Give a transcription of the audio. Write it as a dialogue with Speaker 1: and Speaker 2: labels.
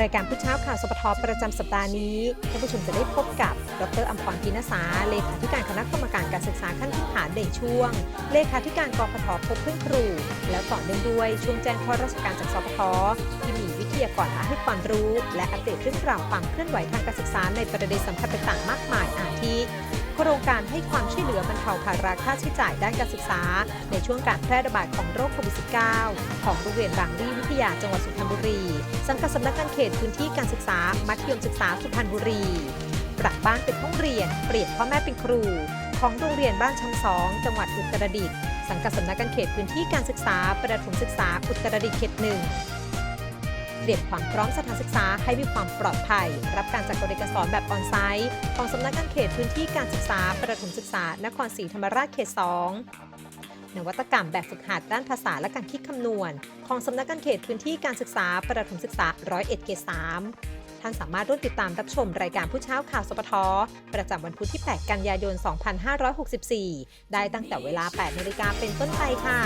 Speaker 1: รายการผู้เช้าข่าวสปทประจำสัปดาห์นี้ท่านผู้ชมจะได้พบกับ ดรอัมพรพินสาเลขาธิการคณะกรรมการการศึกษาขั้นพื้นฐานในช่วง เลขาธิการกพทพบเพื่อนครู แล้วต่อเนื่องด้วยช่วงแจ้งข้อราชการจากสปทที่มีวิทยากรมาให้ความรู้ และอัปเดตเรื่องราวความเคลื่อนไหวทางการศึกษาในประเด็นสำคัญต่างๆมากมาย องการให้ความช่วยเหลือบรรเทาภาระค่าใช้จ่ายด้านการศึกษา ในช่วงการแพร่ระบาดของโรคโควิด -19 ของโรงเรียนบางรี่วิทยาจังหวัดสุพรรณบุรี สังกัดสำนักงานเขตพื้นที่การศึกษา มัธยมศึกษาสุพรรณบุรีปรับบ้านเป็นห้องเรียน เปลี่ยนพ่อแม่เป็นครู ของโรงเรียนบ้านช่างสองจังหวัดอุตรดิตถ์สังกัดสำนักงานเขตพื้นที่การศึกษาประถมศึกษาอุตรดิตถ์เขตหนึ่ง รียมความพร้อมสถานศึกษาให้มีความปลอดภัย รับการจัดการเรียนการสอนแบบออนไซต์ ของสำนักงานเขตพื้นที่การศึกษาประถมศึกษา นครศรีธรรมราชเขต 2นวัตกรรมแบบฝึกหัดด้านภาษาและการคิดคำนวณ ของสำนักงานเขตพื้นที่การศึกษา ประถมศึกษา 101 เขต 3 ท่านสามารถร่วมติดตามรับชมรายการผู้เช้าข่าวสปท ประจำวันพุธที่ 8 กันยายน 2564 ได้ตั้งแต่เวลา 8นาฬิกาเป็นต้นไปค่ะ